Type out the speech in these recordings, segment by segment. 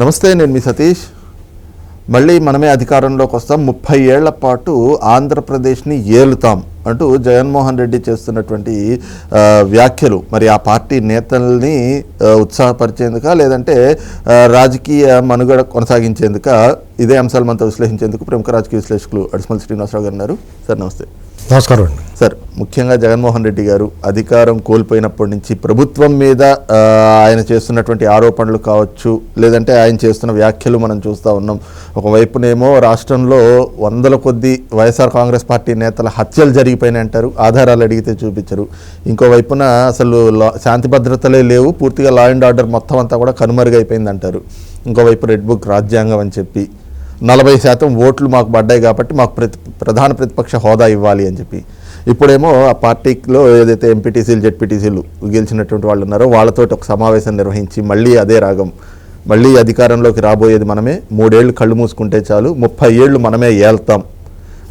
నమస్తే నేను మీ సతీష్. మళ్ళీ మనమే అధికారంలోకి వస్తాం. ముప్పై ఏళ్ళ పాటు ఆంధ్రప్రదేశ్ని ఏలుతాం అంటూ జగన్మోహన్ రెడ్డి చేస్తున్నటువంటి వ్యాఖ్యలు. మరి ఆ పార్టీ నేతల్ని ఉత్సాహపరిచేందుక లేదంటే రాజకీయ మనుగడ కొనసాగించేందుక ఇదే అంశాలు మనతో విశ్లేషించేందుకు ప్రముఖ రాజకీయ విశ్లేషకులు అడిసిమల్ శ్రీనివాసరావు గారు ఉన్నారు. సార్ నమస్తే. నమస్కారం అండి. సార్ ముఖ్యంగా జగన్మోహన్ రెడ్డి గారు అధికారం కోల్పోయినప్పటి నుంచి ప్రభుత్వం మీద ఆయన చేస్తున్నటువంటి ఆరోపణలు కావచ్చు లేదంటే ఆయన చేస్తున్న వ్యాఖ్యలు మనం చూస్తూ ఉన్నాం. ఒకవైపునేమో రాష్ట్రంలో వందల కొద్ది వైఎస్ఆర్ కాంగ్రెస్ పార్టీ నేతల హత్యలు జరిగిపోయినాయి అంటారు ఆధారాలు అడిగితే చూపించరు. ఇంకోవైపున అసలు లా శాంతి భద్రతలే లేవు పూర్తిగా లా అండ్ ఆర్డర్ మొత్తం అంతా కూడా కనుమరుగైపోయింది అంటారు ఇంకోవైపు రెడ్ బుక్ రాజ్యాంగం అని చెప్పి నలభై శాతం ఓట్లు మాకు పడ్డాయి కాబట్టి మాకు ప్రతి ప్రధాన ప్రతిపక్ష హోదా ఇవ్వాలి అని చెప్పి. ఇప్పుడేమో ఆ పార్టీలో ఏదైతే ఎంపీటీసీలు జెడ్పీటీసీలు గెలిచినటువంటి వాళ్ళు ఉన్నారో వాళ్ళతోటి ఒక సమావేశం నిర్వహించి మళ్ళీ అదే రాగం. మళ్ళీ అధికారంలోకి రాబోయేది మనమే. మూడేళ్ళు కళ్ళు మూసుకుంటే చాలు. ముప్పై ఏళ్ళు మనమే ఏల్తాం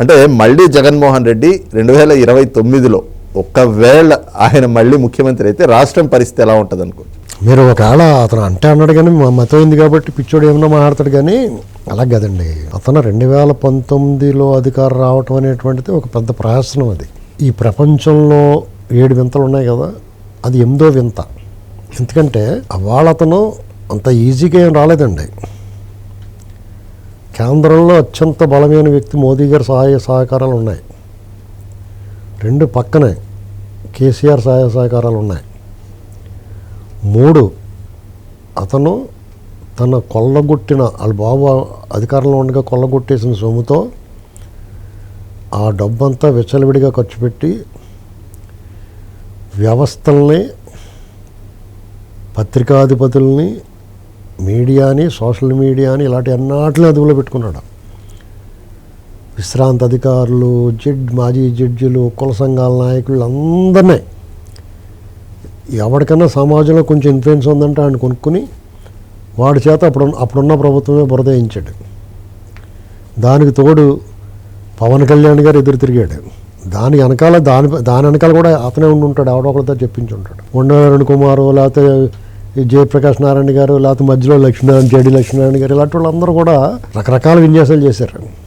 అంటే మళ్ళీ జగన్మోహన్ రెడ్డి రెండు వేల ఇరవై తొమ్మిదిలో ఒకవేళ ఆయన మళ్ళీ ముఖ్యమంత్రి అయితే రాష్ట్రం పరిస్థితి ఎలా ఉంటుంది అనుకో మీరు ఒకవేళ అతను అంటే అన్నాడు కానీ మా మతం ఉంది కాబట్టి పిచ్చోడు ఏమన్నా మాట్లాడతాడు కానీ అలా కదండి. అతను రెండు వేల పంతొమ్మిదిలో అధికారం రావటం అనేటువంటిది ఒక పెద్ద ప్రయాసనం అది. ఈ ప్రపంచంలో ఏడు వింతలు ఉన్నాయి కదా అది ఎనిమిదో వింత. ఎందుకంటే అవాళ అతను అంత ఈజీగా ఏం రాలేదండి. కేంద్రంలో అత్యంత బలమైన వ్యక్తి మోదీ గారి సహాయ సహకారాలు ఉన్నాయి. రెండు పక్కనే కేసీఆర్ సహాయ సహకారాలు ఉన్నాయి. మూడు అతను తన కొల్లగొట్టిన వాళ్ళ బాబు అధికారంలో ఉండగా కొల్లగొట్టేసిన సొమ్ముతో ఆ డబ్బంతా విచ్చలవిడిగా ఖర్చు పెట్టి వ్యవస్థల్ని పత్రికాధిపతుల్ని మీడియాని సోషల్ మీడియాని ఇలాంటి అన్నాటిని అదుపులో పెట్టుకున్నాడు. విశ్రాంత అధికారులు జడ్ మాజీ జడ్జిలు కుల సంఘాల నాయకులు అందరినీ ఎవరికైనా సమాజంలో కొంచెం ఇన్ఫ్లుయెన్స్ ఉందంటే ఆయన కొనుక్కుని వాడి చేత అప్పుడు అప్పుడున్న ప్రభుత్వమే బురదయించాడు దానికి తోడు పవన్ కళ్యాణ్ గారు ఎదురు తిరిగాడు. దాని వెనకాల దాని దాని వెనకాల కూడా అతనే ఉండి ఉంటాడు ఆవిడొకరితో చెప్పించి ఉంటాడు. ఉండవరుణ్ కుమారు లేకపోతే ఈ జయప్రకాష్ నారాయణ గారు లేకపోతే మధ్యలో లక్ష్మీనారాయణ జేడి లక్ష్మీనారాయణ గారు ఇలాంటి వాళ్ళందరూ కూడా రకరకాల విన్యాసాలు చేశారు.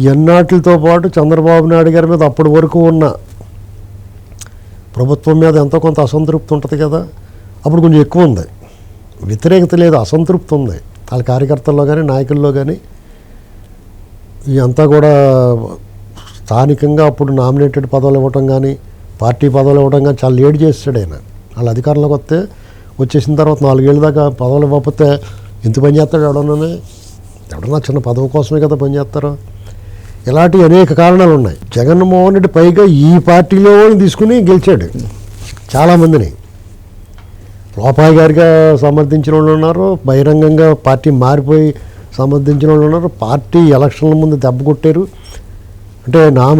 ఎన్నాటితో పాటు చంద్రబాబు నాయుడు గారి మీద అప్పటి వరకు ఉన్న ప్రభుత్వం మీద ఎంతో కొంత అసంతృప్తి ఉంటుంది కదా. అప్పుడు కొంచెం ఎక్కువ ఉంది. వ్యతిరేకత లేదు అసంతృప్తి ఉంది. వాళ్ళ కార్యకర్తల్లో కానీ నాయకుల్లో కానీ ఇదంతా కూడా స్థానికంగా అప్పుడు నామినేటెడ్ పదవులు ఇవ్వటం కానీ పార్టీ పదవులు ఇవ్వడం కానీ చాలా లేట్ చేస్తాడు ఆయన. వాళ్ళ అధికారంలోకి వస్తే వచ్చేసిన తర్వాత నాలుగేళ్ళ దాకా పదవులు ఇవ్వకపోతే ఎంత పని చేస్తాడు ఎవడన్నా? ఎవడన్నా చిన్న పదవి కోసమే కదా పని చేస్తారు. ఇలాంటి అనేక కారణాలు ఉన్నాయి. జగన్మోహన్ రెడ్డి పైగా ఈ పార్టీలో తీసుకుని గెలిచాడు. చాలామందిని లోపాయి గారిగా సమర్థించిన వాళ్ళు ఉన్నారు బహిరంగంగా పార్టీ మారిపోయి సమర్థించిన వాళ్ళు ఉన్నారు. పార్టీ ఎలక్షన్ల ముందు దెబ్బ కొట్టారు. అంటే నా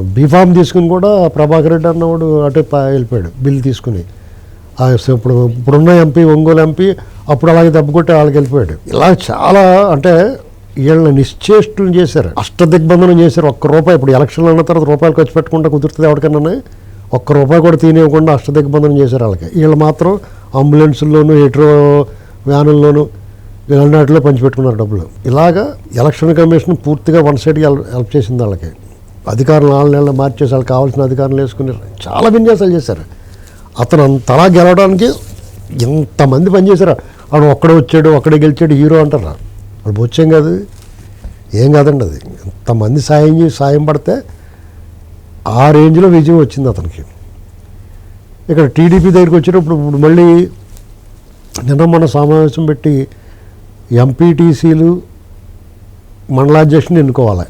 బీఫామ్ తీసుకుని కూడా ప్రభాకర్ రెడ్డి అన్నవాడు అటే పా- వెళ్ళిపోయాడు బిల్ తీసుకుని. ఇప్పుడు ఇప్పుడున్న ఎంపీ ఒంగోలు ఎంపీ అప్పుడు అలాగే దెబ్బ కొట్టి వాళ్ళకి వెళ్ళిపోయాడు. ఇలా చాలా అంటే వీళ్ళని నిశ్చేష్టులు చేశారు. అష్టదిగ్బంధనం చేశారు. ఒక్క రూపాయి ఇప్పుడు ఎలక్షన్లు అన్న తర్వాత రూపాయలు ఖర్చు పెట్టకుండా కుదురుతుంది ఎవరికన్నా ఒక్క రూపాయి కూడా తీనివ్వకుండా అష్టదిగ్బంధనం చేశారు వాళ్ళకి. వీళ్ళు మాత్రం అంబులెన్సుల్లోనూ హెట్రో వ్యానుల్లోనూ వీళ్ళన్నిటిలో పంచిపెట్టుకున్నారు డబ్బులు. ఇలాగా ఎలక్షన్ కమిషన్ పూర్తిగా వన్ సైడ్గా హెల్ప్ చేసింది వాళ్ళకి. అధికారులు నాలుగు నెలలు మార్చేసి వాళ్ళకి కావాల్సిన అధికారులు వేసుకున్నారు చాలా విన్యాసాలు చేశారు. అతను అంతలా గెలవడానికి ఎంతమంది పనిచేశారు. వాడు ఒక్కడే వచ్చాడు ఒక్కడే గెలిచాడు హీరో అంటారు. వాడు బొచ్చేం కాదు. ఏం కాదండి అది. ఎంతమంది సాయం చేసి సాయం పడితే ఆ రేంజ్లో విజయం వచ్చింది అతనికి. ఇక్కడ టీడీపీ దగ్గరికి వచ్చినప్పుడు ఇప్పుడు మళ్ళీ నిన్న మొన్న సమావేశం పెట్టి ఎంపీటీసీలు మండలాధ్యక్షుని ఎన్నుకోవాలి.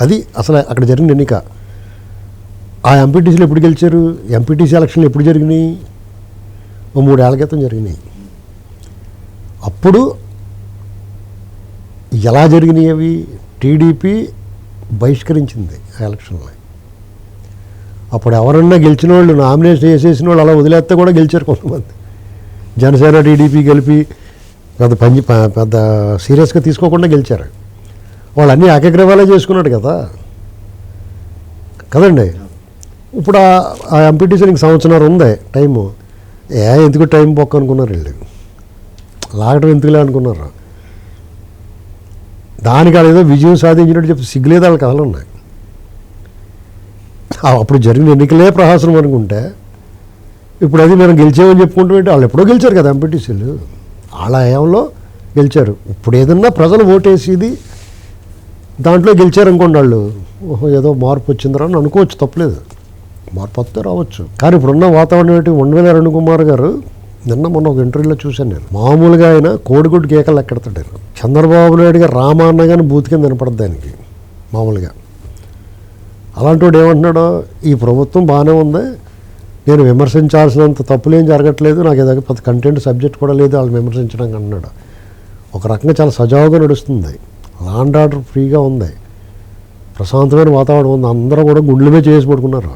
అది అసలు అక్కడ జరిగిన ఎన్నిక. ఆ ఎంపీటీసీలు ఎప్పుడు గెలిచారు? ఎంపీటీసీ ఎలక్షన్లు ఎప్పుడు జరిగినాయి? ఓ మూడేళ్ళ క్రితం జరిగినాయి. అప్పుడు ఎలా జరిగినాయి అవి? టీడీపీ బహిష్కరించింది ఆ ఎలక్షన్లో అప్పుడు ఎవరన్నా గెలిచిన వాళ్ళు నామినేషన్ వేసేసిన వాళ్ళు అలా వదిలేస్తే కూడా గెలిచారు కొంతమంది. జనసేన టీడీపీ గెలిపి పెద్ద పని పెద్ద సీరియస్గా తీసుకోకుండా గెలిచారు. వాళ్ళు అన్నీ ఏకగ్రీవాలే చేసుకున్నాడు కదా. కదండి? ఇప్పుడు ఆ- ఆ ఎంపీటీసీ నీకు సంవత్సరం ఉంది టైము. ఏ ఎందుకు టైం పొక్క అనుకున్నారు వీళ్ళు? లాగడం ఎందుకులే అనుకున్నారు? దానికి వాళ్ళు ఏదో విజయం సాధించినట్టు చెప్పి సిగ్గులేదు వాళ్ళ కథలు ఉన్నాయి. అప్పుడు జరిగిన ఎన్నికలే ప్రహాసనం అనుకుంటే ఇప్పుడు అది మనం గెలిచామని చెప్పుకుంటామంటే వాళ్ళు ఎప్పుడో గెలిచారు కదా ఎంపీటీసీలు. వాళ్ళ హయాంలో గెలిచారు. ఇప్పుడు ఏదన్నా ప్రజలు ఓటేసేది దాంట్లో గెలిచారు అనుకోండి వాళ్ళు. ఓహో ఏదో మార్పు వచ్చిందిరా అని అనుకోవచ్చు తప్పలేదు. మార్పు వస్తే రావచ్చు. కానీ ఇప్పుడున్న వాతావరణం ఏంటి? ఉండవేల అరుణ్ కుమార్ గారు నిన్న మొన్న ఒక ఇంటర్వ్యూలో చూశాను నేను. మామూలుగా ఆయన కోడిగుడ్డు కేకలు ఎక్కడతాడు చంద్రబాబు నాయుడు గారు రామాన్న కానీ బూత్ కింద వినపడద్దు మామూలుగా. అలాంటి వాడు ఏమంటున్నాడో ఈ ప్రభుత్వం బాగానే ఉంది. నేను విమర్శించాల్సినంత తప్పులేం జరగట్లేదు. నాకు ఏదో పెద్ద కంటెంట్ సబ్జెక్ట్ కూడా లేదు. వాళ్ళు విమర్శించడానికి అన్నాడు ఒక రకంగా చాలా సజావుగా నడుస్తుంది. లాండ్ ఆర్డర్ ఫ్రీగా ఉంది. ప్రశాంతమైన వాతావరణం ఉంది. అందరూ కూడా గుండెలమే చేసి పడుకున్నారు.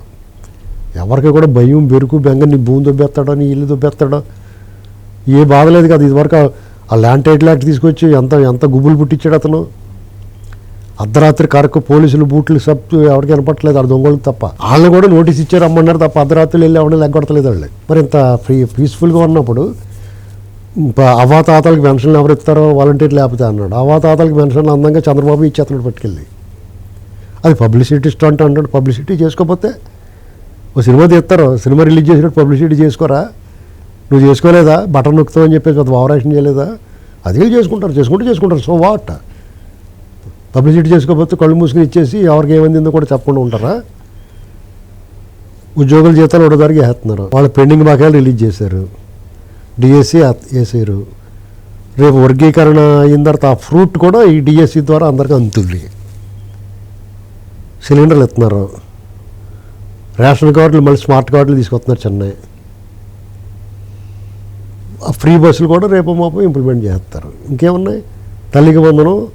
ఎవరికి కూడా భయం బెరుకు బెంగ నీ భూమి దుబ్బెత్తాడో నీ ఇల్లు దుబ్బెత్తాడో ఏ బాధ లేదు కదా. ఇదివరకు ఆ- ఆ ల్యాండ్ టైటిల్ యాక్ట్ తీసుకొచ్చి ఎంత ఎంత గుబులు పుట్టించాడు అతను? అర్ధరాత్రి కరకు పోలీసులు బూట్లు సబ్ ఎవరికి వినపట్లేదు ఆ దొంగలు తప్ప. వాళ్ళని కూడా నోటీస్ ఇచ్చారు అమ్మన్నారు తప్ప అర్ధరాత్రులు వెళ్ళి ఎవరిని లెగ్గొడతలేదు వాళ్ళు. మరి ఇంత ఫ్రీ పీస్ఫుల్గా ఉన్నప్పుడు అవాతాతలకు పెన్షన్లు ఎవరు ఇస్తారో వాలంటీర్లు లేకపోతే అన్నాడు. అవాతాతలకు పెన్షన్లు అందంగా చంద్రబాబు ఇచ్చేస్తున్నాడు పట్టుకెళ్ళి. అది పబ్లిసిటీ స్టంట్ అంటాడు. పబ్లిసిటీ చేసుకోకపోతే ఓ సినిమా తీస్తారు. సినిమా రిలీజ్ చేసినట్టు పబ్లిసిటీ చేసుకోరా? నువ్వు చేసుకోలేదా? బటన్ నొక్కుతావు అని చెప్పేసి పెద్ద ఓవరాక్షన్ చేయలేదా? అది చేసుకుంటారు. చేసుకుంటూ చేసుకుంటారు. So what? పబ్లిసిటీ చేసుకోకపోతే కళ్ళు మూసుకుని ఇచ్చేసి ఎవరికి ఏమైందో కూడా చెప్పకుండా ఉంటారా? ఉద్యోగుల జీతాలు ఒకటో వేస్తున్నారు. వాళ్ళ పెండింగ్ బకాయిలు రిలీజ్ చేశారు. డిఎస్సి వేసారు. రేపు వర్గీకరణ అయిన తర్వాత ఆ ఫ్రూట్ కూడా ఈ డిఎస్సి ద్వారా అందరికీ అందుతుంది. సిలిండర్లు ఇస్తున్నారు. రేషన్ కార్డులు మళ్ళీ స్మార్ట్ కార్డులు తీసుకొస్తున్నారు చెన్నై. ఆ ఫ్రీ బస్సులు కూడా రేపు మాపు ఇంప్లిమెంట్ చేస్తారు. ఇంకేమున్నాయి? తల్లికి వందనం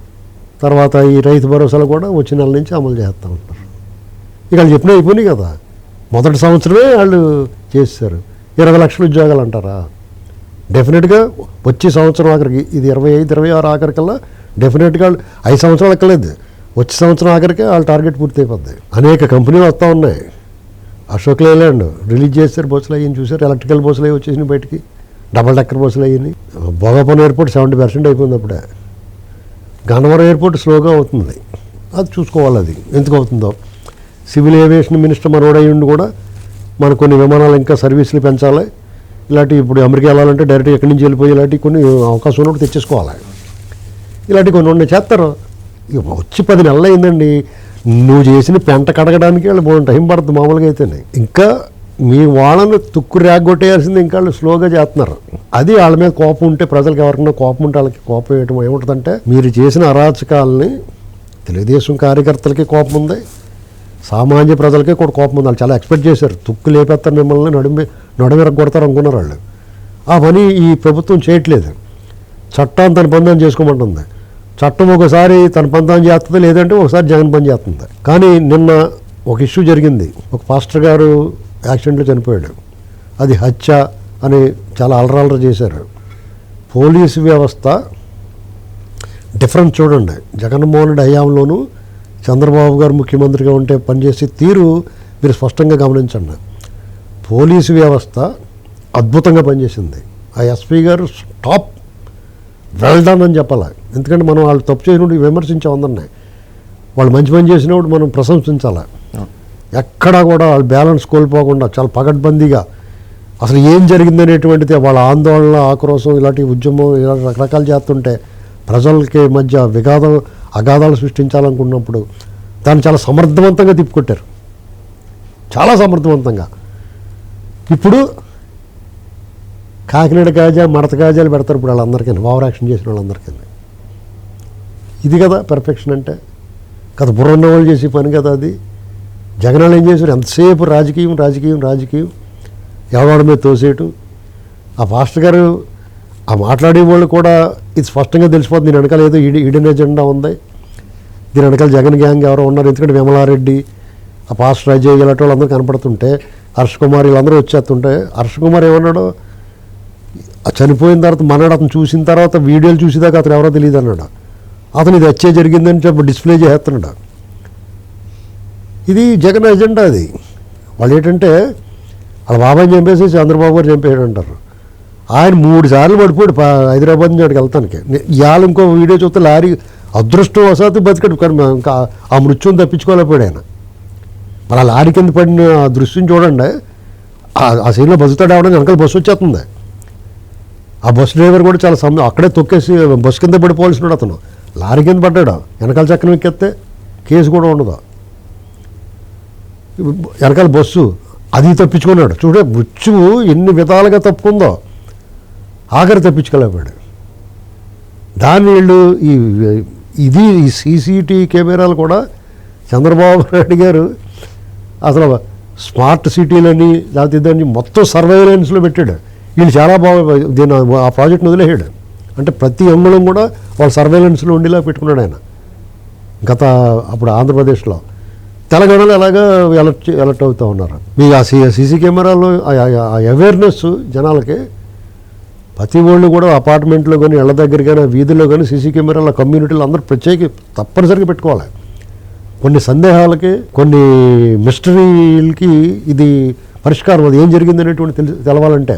తర్వాత ఈ రైతు భరోసాలు కూడా వచ్చే నెల నుంచి అమలు చేస్తూ ఉంటారు. ఇక వాళ్ళు చెప్పిన అయిపోయినాయి కదా. మొదటి సంవత్సరమే వాళ్ళు చేస్తారు ఇరవై లక్షల ఉద్యోగాలు అంటారా? డెఫినెట్గా వచ్చే సంవత్సరం ఆఖరికి ఇది ఇరవై ఐదు ఇరవై ఆరు ఆఖరికల్లా డెఫినెట్గా వాళ్ళు ఐదు సంవత్సరాలు అక్కర్లేదు. వచ్చే సంవత్సరం ఆఖరికే వాళ్ళ టార్గెట్ పూర్తి అయిపోద్ది. అనేక కంపెనీలు వస్తూ ఉన్నాయి. అశోక్ లేలాండ్ రిలీజ్ చేస్తారు బస్సులు అయ్యి చూసారు ఎలక్ట్రికల్ బస్సులు అయ్యి వచ్చేసినాయి బయటికి. డబల్ డెక్కర్ బస్సులు అయ్యి భోగాపురం ఎయిర్పోర్ట్ సెవెంటీ పర్సెంట్ అయిపోయింది అప్పుడే. గన్నవరం ఎయిర్పోర్ట్ స్లోగా అవుతుంది. అది చూసుకోవాలి అది. ఎందుకు అవుతుందో? సివిల్ ఏవియేషన్ మినిస్టర్ మనోడు కూడా మన కొన్ని విమానాలు ఇంకా సర్వీసులు పెంచాలి. ఇలాంటి ఇప్పుడు అమెరికా వెళ్ళాలంటే డైరెక్ట్ ఎక్కడి నుంచి వెళ్ళిపోయి ఇలాంటి కొన్ని అవకాశం ఉన్నప్పుడు తెచ్చేసుకోవాలి. ఇలాంటి కొన్ని ఉన్నాయి చేస్తారు. వచ్చి పది నెలలు అయిందండి. నువ్వు చేసిన పెంట కడగడానికి వాళ్ళు మూడు టైం పడుతుంది మామూలుగా అయితేనే. ఇంకా మీ వాళ్ళని తుక్కు రేగొట్టేయాల్సింది ఇంకా వాళ్ళు స్లోగా చేస్తున్నారు. అది వాళ్ళ మీద కోపం ఉంటే ప్రజలకు ఎవరికైనా కోపం ఉంటే వాళ్ళకి కోపం వేయటం ఏముంటుందంటే మీరు చేసిన అరాచకాలని తెలుగుదేశం కార్యకర్తలకి కోపం ఉంది సామాన్య ప్రజలకే కూడా కోపం ఉంది. వాళ్ళు చాలా ఎక్స్పెక్ట్ చేశారు. తుక్కు లేపేస్తారు మిమ్మల్ని నడుమి నడుమిరకు కొడతారు అనుకున్నారు వాళ్ళు. ఆ పని ఈ ప్రభుత్వం చేయట్లేదు. చట్టం తన పందం చేసుకోమంటుంది. చట్టం ఒకసారి తన పందం చేస్తుంది లేదంటే ఒకసారి జగన్ పని చేస్తుంది. కానీ నిన్న ఒక ఇష్యూ జరిగింది. ఒక పాస్టర్ గారు యాక్సిడెంట్లో చనిపోయాడు. అది హత్య అని చాలా అలరాలర చేశారు. పోలీసు వ్యవస్థ డిఫరెన్స్ చూడండి. జగన్మోహన్ రెడ్డి హయాంలోనూ చంద్రబాబు గారు ముఖ్యమంత్రిగా ఉంటే పనిచేసే తీరు మీరు స్పష్టంగా గమనించండి. పోలీసు వ్యవస్థ అద్భుతంగా పనిచేసింది. ఆ ఎస్పీ గారు టాప్ వెల్ డన్ అని చెప్పాలి. ఎందుకంటే మనం వాళ్ళు తప్పు చేసినప్పుడు విమర్శించే అందరినీ. వాళ్ళు మంచి పని చేసినప్పుడు మనం ప్రశంసించాలి. ఎక్కడా కూడా వాళ్ళు బ్యాలెన్స్ కోల్పోకుండా చాలా పగడ్బందీగా అసలు ఏం జరిగిందనేటువంటిది వాళ్ళ ఆందోళన ఆక్రోశం ఇలాంటి ఉద్యమం ఇలాంటి రకరకాలు చేస్తుంటే ప్రజలకి మధ్య విఘాదం అగాధాలు సృష్టించాలనుకున్నప్పుడు దాన్ని చాలా సమర్థవంతంగా తిప్పుకొట్టారు. చాలా సమర్థవంతంగా. ఇప్పుడు కాకినాడ కాజా మడత కాజాలు పెడతారు ఇప్పుడు వాళ్ళందరికీ ఓవర్ యాక్షన్ చేసిన వాళ్ళందరికీ ఇది కదా పెర్ఫెక్షన్ అంటే కదా బుర్ర ఉన్న వాళ్ళు చేసే పని కదా అది. జగనాలు ఏం చేశారు ఎంతసేపు రాజకీయం రాజకీయం రాజకీయం? ఎవరి మీద తోసేయటం? ఆ పాస్టర్ గారు ఆ మాట్లాడే వాళ్ళు కూడా ఇది స్పష్టంగా తెలిసిపోతుంది. దీని వెనకాల ఏదో ఈడి ఈడెన్ ఎజెండా ఉంది. దీని వెనకాల జగన్ గ్యాంగ్ ఎవరో ఉన్నారు. ఎందుకంటే విమలారెడ్డి ఆ పాస్టర్ అజయ్ ఇలాంటి వాళ్ళందరూ కనపడుతుంటే హర్ష కుమార్ వీళ్ళందరూ వచ్చేస్తుంటే హర్ష కుమార్ ఏమన్నాడు? చనిపోయిన తర్వాత మన్నాడు అతను చూసిన తర్వాత వీడియోలు చూసేదాకా అతను ఎవరో తెలియదు అన్నాడు అతను ఇది వచ్చే జరిగిందని చెప్పి డిస్ప్లే చేస్తున్నాడు ఇది జగన్ ఎజెండా అది. వాళ్ళు ఏంటంటే వాళ్ళ బాబాయ్ చంపేసి చంద్రబాబు గారు చంపేయడం అంటారు ఆయన మూడు సార్లు పడిపోయాడు హైదరాబాద్ నుంచి అక్కడికి వెళ్తానికి. ఇవాళ ఇంకో వీడియో చూస్తే లారీ అదృష్టవశాత్తు బతికడు. కానీ ఇంకా ఆ మృత్యుని తప్పించుకోలేకపోయాడు ఆయన. మరి ఆ లారీ కింద పడిన ఆ దృశ్యం చూడండి. ఆ- సీన్లో బతుకుతాడు అవడం వెనకాల బస్సు వచ్చేస్తుంది. ఆ బస్ డ్రైవర్ కూడా చాలా సమయం అక్కడే తొక్కేసి బస్సు కింద పడిపోవాల్సినాడు అతను. లారీ కింద పడ్డాడు. వెనకాల చక్రం ఎక్కేస్తే కేసు కూడా ఉండదు. వెనకాల బస్సు అది తప్పించుకున్నాడు. చూడే మృత్యువు ఎన్ని విధాలుగా తప్పుకుందో. ఆఖరి తప్పించుకోలేకపోయాడు. దాన్ని వీళ్ళు ఈ ఇది ఈ సీసీటీవీ కెమెరాలు కూడా చంద్రబాబు నాయుడు గారు అసలు స్మార్ట్ సిటీలని లేకపోతే దాన్ని మొత్తం సర్వైలెన్స్లో పెట్టాడు. వీళ్ళు చాలా బాగా దీన్ని ఆ ప్రాజెక్ట్ని వదిలేసాడు అంటే ప్రతి అంగుళం కూడా వాళ్ళ సర్వైలెన్స్లో ఉండేలా పెట్టుకున్నాడు ఆయన. గత అప్పుడు ఆంధ్రప్రదేశ్లో. తెలంగాణలో ఎలాగా ఎలర్ట్ ఎలర్ట్ అవుతూ ఉన్నారు? మీ ఆ సీ సీసీ కెమెరాలో ఆ అవేర్నెస్ జనాలకి ప్రతి వాళ్ళు కూడా అపార్ట్మెంట్లో కానీ ఇళ్ళ దగ్గర కానీ వీధిలో కానీ సీసీ కెమెరాల కమ్యూనిటీలో అందరూ ప్రత్యేక తప్పనిసరిగా పెట్టుకోవాలి. కొన్ని సందేహాలకి కొన్ని మిస్టరీలకి ఇది పరిష్కారం. అది ఏం జరిగింది అనేటువంటి తెలి తెలవాలంటే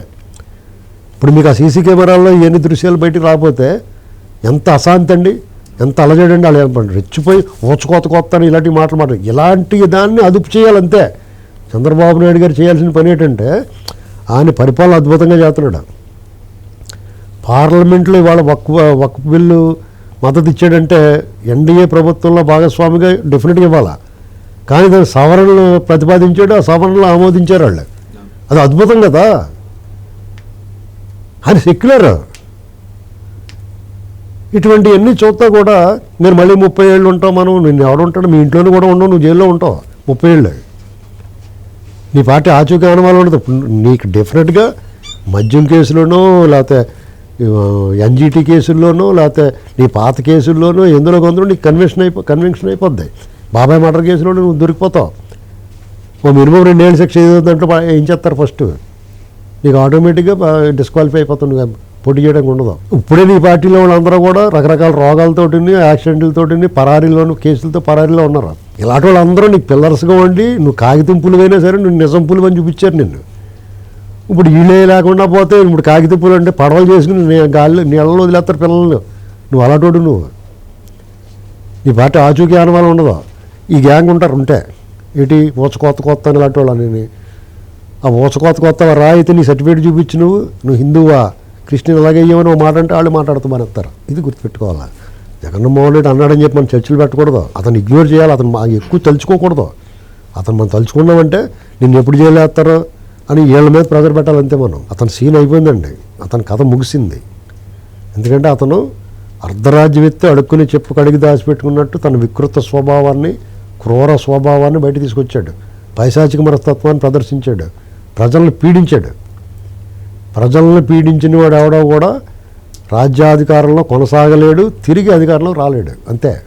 ఇప్పుడు మీకు ఆ సీసీ కెమెరాల్లో ఎన్ని దృశ్యాలు బయటికి రాకపోతే ఎంత అశాంతి అండి? ఎంత అలజడండి అలా రెచ్చిపోయి ఓచుకోత కొత్త అని ఇలాంటి మాటలు మాట ఇలాంటి దాన్ని అదుపు చేయాలంతే. చంద్రబాబు నాయుడు గారు చేయాల్సిన పని ఏంటంటే ఆయన పరిపాలన అద్భుతంగా చేస్తున్నాడు. పార్లమెంట్లో ఇవాళ వక్ వక్ బిల్లు మద్దతు ఇచ్చాడంటే ఎన్డీఏ ప్రభుత్వంలో భాగస్వామిగా డెఫినెట్గా ఇవ్వాలా. కానీ దాని సవరణలు ప్రతిపాదించాడు ఆ సవరణలు ఆమోదించారు వాళ్ళు. అది అద్భుతం కదా. ఆయన సెక్యులర్. ఇటువంటివన్నీ చూస్తా కూడా నేను మళ్ళీ ముప్పై ఏళ్ళు ఉంటావు మనం నేను ఎవడు ఉంటాడు? మీ ఇంట్లోనే కూడా ఉండవు నువ్వు జైల్లో ఉంటావు. ముప్పై ఏళ్ళు. నీ పార్టీ ఆచూకీ అనుమానం ఉండదు. నీకు డెఫినెట్గా మద్యం కేసులోనో లేకపోతే ఎన్జీటీ కేసుల్లోనో లేకపోతే నీ పాత కేసుల్లోనో ఎందులో కొందరు నీకు కన్వెన్షన్ అయిపో కన్విక్షన్ అయిపోద్ది. బాబాయ్ మర్డర్ కేసులో నువ్వు దొరికిపోతావు. ఓ మినిమం రెండేళ్ళు శిక్ష ఏదో దాంట్లో ఏం చేస్తారు ఫస్ట్ నీకు ఆటోమేటిక్గా డిస్క్వాలిఫై అయిపోతుంది పోటీ చేయడానికి ఉండదు. ఇప్పుడే నీ పార్టీలో వాళ్ళందరూ కూడా రకరకాల రోగాలతోటిని యాక్సిడెంట్లతోటిని పరారీలోను కేసులతో పరారీలో ఉన్నారు? ఇలాంటి వాళ్ళందరూ నీకు పిల్లర్స్గా ఉండి నువ్వు కాగితం పులువైనా సరే నువ్వు నిజం పులువు అని చూపించారు నిన్ను. ఇప్పుడు ఇళ్ళే లేకుండా పోతే ఇప్పుడు కాగితం పులు అంటే పడవలు చేసుకుని నీ గాలిలో నీళ్ళలో వదిలేస్తారు పిల్లలు నువ్వు అలాంటి నువ్వు. నీ పార్టీ ఆచూకీ అనుమానం ఉండదు. ఈ గ్యాంగ్ ఉంటారు ఉంటే. ఏంటి? ఊచ కొత్త కొత్త అని ఇలాంటి వాళ్ళు ఆ ఊచ కొత్త కొత్త రా అయితే నీ సర్టిఫికేట్ చూపించి నువ్వు. నువ్వు హిందువా? కృష్ణుని అలాగే అయ్యావని మాట అంటే వాళ్ళు మాట్లాడుతామని అంటారు ఇది గుర్తుపెట్టుకోవాలి? జగన్మోహన్ రెడ్డి అన్నాడని చెప్పి మనం చర్చలు పెట్టకూడదు. అతను ఇగ్నోర్ చేయాలి. అతను మా- ఎక్కువ తలుచుకోకూడదు. అతను మనం తలుచుకున్నామంటే నిన్ను ఎప్పుడు చేయలేస్తారు అని వీళ్ళ మీద ప్రెజర్ పెట్టాలంతే మనం. అతని సీన్ అయిపోయిందండి. అతని కథ ముగిసింది. ఎందుకంటే అతను అర్ధరాజ్యవెత్తి అడుక్కుని చెప్పు కడిగి దాచిపెట్టుకున్నట్టు తన వికృత స్వభావాన్ని క్రూర స్వభావాన్ని బయట తీసుకొచ్చాడు. పైశాచిక మనస్తత్వాన్ని ప్రదర్శించాడు. ప్రజలను పీడించాడు. ప్రజలను పీడించిన వాడు ఎవడో కూడా రాజ్యాధికారంలో కొనసాగలేడు తిరిగి అధికారంలో రాలేడు. అంతే.